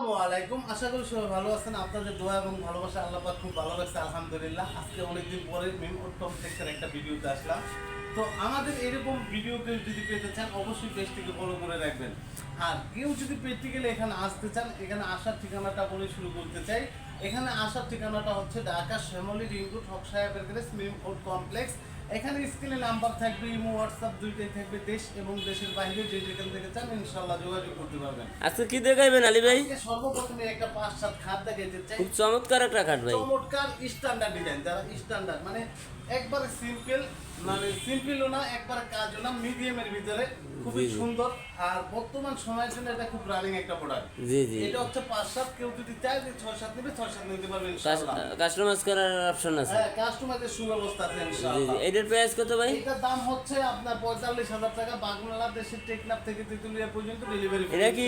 আলাইকুম আশা করি সবাই ভালো আছেন। আপনাদের দোয়া এবং ভালোবাসা আল্লাহ পাক খুব ভালো লাগছে আলহামদুলিল্লাহ। আজকে অনেকদিন পরে মিম উত্তম টেক্সের একটা ভিডিওতে আসলাম। তো আমাদের এরকম ভিডিও কেউ যদি পেতে চান, অবশ্যই পেজটিকে ফলো করে রাখবেন। আর কেউ যদি প্র্যাকটিক্যালি এখানে আসতে চান, এখানে আসার ঠিকানাটা বলে শুরু করতে চাই। এখানে আসার ঠিকানাটা হচ্ছে ঢাকা শ্যামলী রিঙ্গুট হক সাহেবের গ্রেস মিম ফুড কমপ্লেক্স। এখানে স্ক্রিনে নাম্বার থাকবে ইমো হোয়াটসঅ্যাপ দুইটাই থাকবে দেশ এবং দেশের বাইরে যে যেখান থেকে চান ইনশাল্লাহ যোগাযোগ করতে পারবেন। আজকে কি দেখাইবেন আলী ভাই? সর্বপ্রথমে একটা পাঁচ সাত খাট দেখাইতে চাই। খুব চমৎকার একটা খাট ভাই। চমৎকার স্ট্যান্ডার্ড ডিজাইন যারা স্ট্যান্ডার্ড মানে একবারে সিম্পল মানে সিম্পলও না একবারে কাজও না মিডিয়ামের ভিতরে। খুবই। সুন্দর। আর বর্তমান সময়ের জন্য এটা খুব রানিং একটা প্রোডাক্ট জি জি। এটা হচ্ছে পাঁচ সাত কেউ যদি চায় যে ছয় সাত নেবে ছয় সাত নিতে পারবে ইনশাআল্লাহ। কাস্টমাইজ করার অপশন আছে? হ্যাঁ কাস্টমারদের সুব্যবস্থা আছে জি জি। এটার প্রাইস কত ভাই? এটার দাম হচ্ছে আপনার পঁয়তাল্লিশ হাজার টাকা বাংলাদেশের টেকনাফ থেকে তেতুলিয়া পর্যন্ত ডেলিভারি এটা কি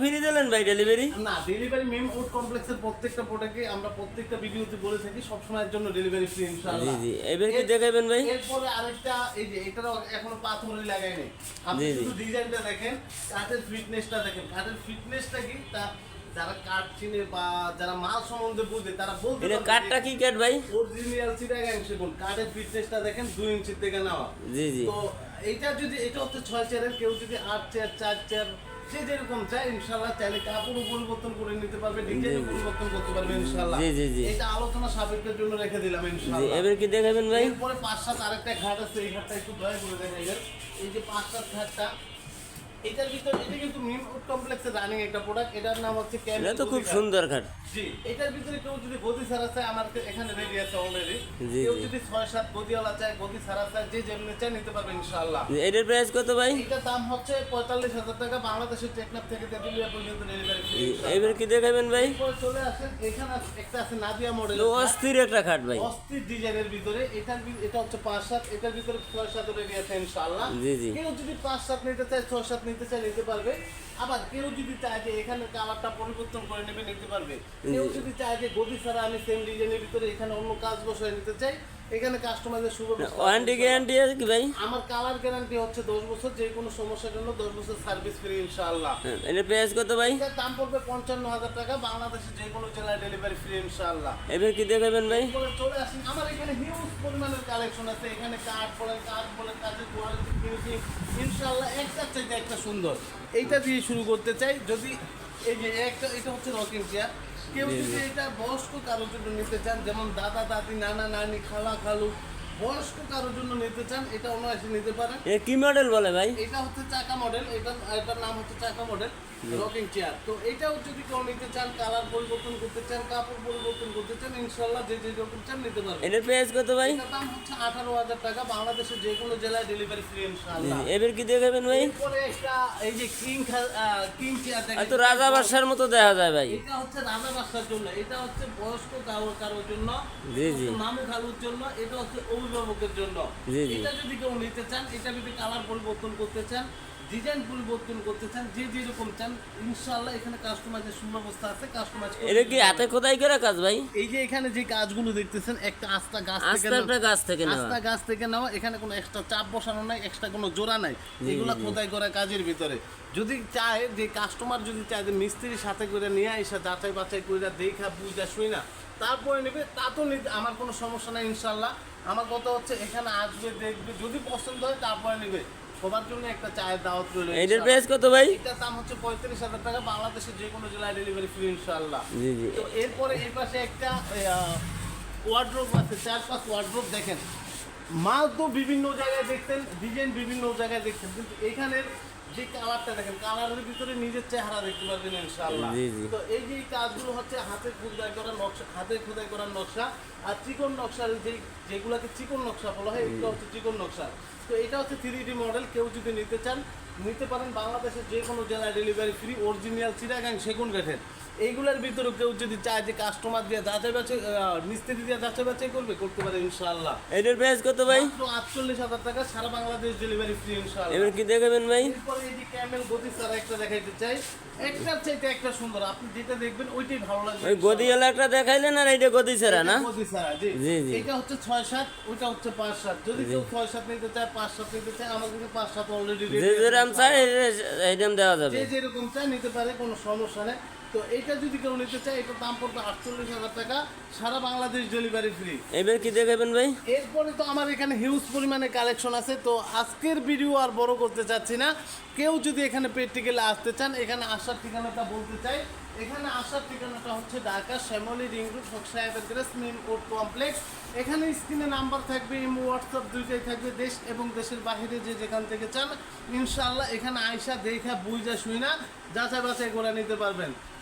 ফ্রি দিলেন ভাই ডেলিভারি না ডেলিভারি মেম ফুড কমপ্লেক্সের প্রত্যেকটা প্রোডাক্টে আমরা প্রত্যেকটা ভিডিওতে বলে থাকি সবসময়ের জন্য ডেলিভারি ফ্রি জি জি। এবার কি দেখাইবেন ভাই? এরপরে আরেকটা এই যে এটারও এখনও পাথরই লাগাইনি আপনি। শুধু ডিজাইনটা দেখেন কাঠের ফিটনেসটা দেখেন। কাঠের ফিটনেসটা কি? তা যারা কাঠ চিনে বা যারা মাল সম্বন্ধে বুঝে তারা বলতে এটা কাঠটা কি কাঠ ভাই? অরিজিনাল চিটাগাং সেগুন কাঠের ফিটনেসটা দেখেন দুই ইঞ্চি থেকে নেওয়া। জি জি। তো এইটা যদি এটা হচ্ছে ছয় চেয়ারের কেউ যদি আট চেয়ার চার চেয়ার যে যেরকম চায় ইনশাল্লাহ চাইলে কাপড় পরিবর্তন করে নিতে পারবে ডিজাইন পরিবর্তন করতে পারবে ইনশাল্লাহ। জি, জি, জি। এটা আলোচনা সাপেক্ষের জন্য রেখে দিলাম জি ইনশাল্লাহ। এবার কি দেখাবেন ভাই? এরপরে পাঁচ সাত আরেকটা ঘাট আছে এই ঘাটটা একটু দয়া করে দেখাইবেন এই যে পাঁচ সাত ঘাটটা এটার ভিতর এটা কিন্তু মিম কমপ্লেক্সের রানিং একটা প্রোডাক্ট এটার নাম হচ্ছে এটা তো খুব সুন্দর খাট জি এটার ভিতরে কেউ যদি গদি ছাড়া চায় আমার এখানে রেডি আছে অলরেডি কেউ যদি ছয় সাত গদিওয়ালা চায় গদি ছাড়া চায় যে যেমনি চায় নিতে পারবে ইনশাআল্লাহ। এটার প্রাইস কত ভাই? এটার দাম হচ্ছে পঁয়তাল্লিশ হাজার টাকা বাংলাদেশের টেকনাফ থেকে তেতুলিয়া পর্যন্ত ডেলিভারি এবার কি দেখাবেন ভাই? চলে আসেন এখানে একটা আছে নাদিয়া মডেল অস্থির একটা খাট ভাই। অস্থির ডিজাইনের ভিতরে এটার এটা হচ্ছে পাঁচ সাত এটার ভিতরে ছয় সাত রেডি আছে ইনশাআল্লাহ। জি, জি। কেউ যদি পাঁচ সাত নিতে চায় ছয় সাত নিতে চায় নিতে পারবে। আবার কেউ যদি চায় যে এখানে কালারটা পরিবর্তন করে নেবে নিতে পারবে। কেউ যদি চায় যে গদি ছাড়া আমি সেম ডিজাইনের ভিতরে এখানে অন্য কাজ বসে নিতে চাই এখানে কাস্টমারদের শুভ ওয়ারেন্টি গ্যারান্টি আছে কি ভাই? আমার কালার গ্যারান্টি হচ্ছে দশ বছর যে কোনো সমস্যার জন্য দশ বছর সার্ভিস ফ্রি ইনশাআল্লাহ। হ্যাঁ, এটার প্রাইস কত ভাই? এটার দাম পড়বে পঞ্চান্ন হাজার টাকা বাংলাদেশের যে কোনো জেলায় ডেলিভারি ফ্রি ইনশাআল্লাহ। এবার কি দেখাবেন ভাই? চলে আসেন আমার এখানে হিউজ পরিমাণের কালেকশন আছে। এখানে কাঠ বলেন কাঠ বলেন কাঠের কোয়ালিটি ফিনিশিং ইনশাআল্লাহ একটা চাইতে একটা সুন্দর। এইটা দিয়ে শুরু করতে চাই যদি এই যে একটা এটা হচ্ছে রকিং চেয়ার কেউ যদি এটা বয়স্ক কারোর জন্য নিতে চান যেমন দাদা দাদি নানা নানি খালা খালু বয়স্ক কারোর জন্য নিতে চান এটা অনায়াসে নিতে পারেন। এটা কি মডেল বলে ভাই? এটা হচ্ছে চাকা মডেল এটা এটার নাম হচ্ছে চাকা মডেল রকিং চেয়ার তো এটাও যদি কেউ নিতে চান কালার পরিবর্তন করতে চান কাপড় পরিবর্তন করতে চান ইনশাল্লাহ যে যে রকম চান নিতে পারবেন। এটার প্রাইস কত ভাই? এটার দাম হচ্ছে আঠারো হাজার টাকা বাংলাদেশের যে কোনো জেলায় ডেলিভারি ফ্রি ইনশাল্লাহ এবার কি দেখাবেন ভাই? এরপরে একটা এই যে কিং কিং চেয়ার এত রাজা বাসার মতো দেখা যায় ভাই। এটা হচ্ছে রাজা বাসার জন্য এটা হচ্ছে বয়স্ক কারোর কারোর জন্য জি, জি। মামু খালুর জন্য এটা হচ্ছে অভিভাবকের জন্য। এটা যদি কেউ নিতে চান এটা যদি কালার পরিবর্তন করতে চান ডিজাইন পরিবর্তন করতে চান যে যেরকম চান ইনশাআল্লাহ এখানে কাস্টমাইজের সুব্যবস্থা আছে কাস্টমাইজ এটা কি হাতে খোদাই করে কাজ ভাই? এই যে এখানে যে গাছগুলো দেখতেছেন একটা আস্তা গাছ থেকে আস্তে গাছ থেকে নেওয়া। আস্তা গাছ থেকে নেওয়া এখানে কোনো এক্সট্রা চাপ বসানো নাই এক্সট্রা কোনো জোড়া নাই। এগুলা খোদাই করা কাজের ভিতরে। যদি চায় যে কাস্টমার যদি চায় যে মিস্ত্রির সাথে করে নিয়ে এসে যাচাই বাছাই করে দেখা বুঝা শুই না তারপরে নেবে তা তো আমার কোনো সমস্যা নাই ইনশাল্লাহ আমার কথা হচ্ছে এখানে আসবে দেখবে যদি পছন্দ হয় তারপরে নেবে। সবার জন্য একটা চায়ের দাওয়াত রইল এটার। প্রাইস কত ভাই? এটার দাম হচ্ছে পঁয়ত্রিশ হাজার টাকা বাংলাদেশের যে কোনো জেলায় ডেলিভারি ফ্রি ইনশাআল্লাহ। জি জি। তো এরপরে এই পাশে একটা ওয়ার্ড্রোব আছে চার পাঁচ ওয়ার্ড্রোব দেখেন। মাল তো বিভিন্ন জায়গায় দেখতেন ডিজাইন বিভিন্ন জায়গায় দেখতেন কিন্তু এখানের যে কালারটা দেখেন কালারের ভিতরে নিজের চেহারা দেখতে পারবেন ইনশাআল্লাহ। জি। তো এই যে কাজগুলো হচ্ছে হাতে খোদাই করা নকশা হাতে খোদাই করার নকশা আর চিকন নকশার যে যেগুলোকে চিকন নকশা বলা হয় এগুলো হচ্ছে চিকন নকশা। তো এটা হচ্ছে থ্রি ডি মডেল কেউ যদি নিতে চান নিতে পারেন বাংলাদেশের যে কোনো জেলায় ডেলিভারি ফ্রি অরিজিনাল চিরাগাং সেগুন কাঠের এইগুলোর ভিতরে কেউ যদি চায় যে কাস্টমার দিয়ে যাচাই বাছাই মিস্ত্রি দিয়ে যাচাই বাছাই করবে করতে পারে ইনশাআল্লাহ। এটার প্রাইস কত ভাই? আটচল্লিশ হাজার টাকা সারা বাংলাদেশ ডেলিভারি ফ্রি ইনশাআল্লাহ। এবার কি দেখাবেন ভাই? এরপরে এই যে ক্যামেল গতি ছাড়া একটা দেখাইতে চাই। একটার চাইতে একটা সুন্দর আপনি যেটা দেখবেন ওইটাই ভালো লাগবে। ওই গদিওয়ালা একটা দেখাইলেন আর এইটা গদি ছাড়া না? গদি ছাড়া, জি। জি। এটা হচ্ছে ছয় সাত ওইটা হচ্ছে পাঁচ সাত। যদি কেউ ছয় সাত নিতে চায় পাঁচ সাত নিতে চায় আমার কাছে পাঁচ সাত অলরেডি যে যেরাম চাই এইরকম দেওয়া যাবে। যে যেরকম চায় নিতে পারে কোনো সমস্যা নেই। তো এটা যদি কেউ নিতে চায় এটার দাম পড়বে আটচল্লিশ হাজার টাকা সারা বাংলাদেশ ডেলিভারি ফ্রি এবার কি দেখাবেন ভাই? এরপরে তো আমার এখানে হিউজ পরিমাণে কালেকশন আছে তো আজকের ভিডিও আর বড় করতে চাচ্ছি না। কেউ যদি এখানে প্র্যাকটিক্যালে আসতে চান এখানে আসার ঠিকানাটা বলতে চাই। এখানে আসার ঠিকানাটা হচ্ছে ঢাকা শ্যামলী রিং রোড সাহেবের গ্রেস কোর্ট কমপ্লেক্স এখানে স্ক্রিনে নাম্বার থাকবে ইমো হোয়াটসঅ্যাপ দুইটাই থাকবে দেশ এবং দেশের বাইরে যে যেখান থেকে চান। ইনশাআল্লাহ এখানে আয়সা দেখা বুঝা শুই না যাচাই বাছাই করে নিতে পারবেন।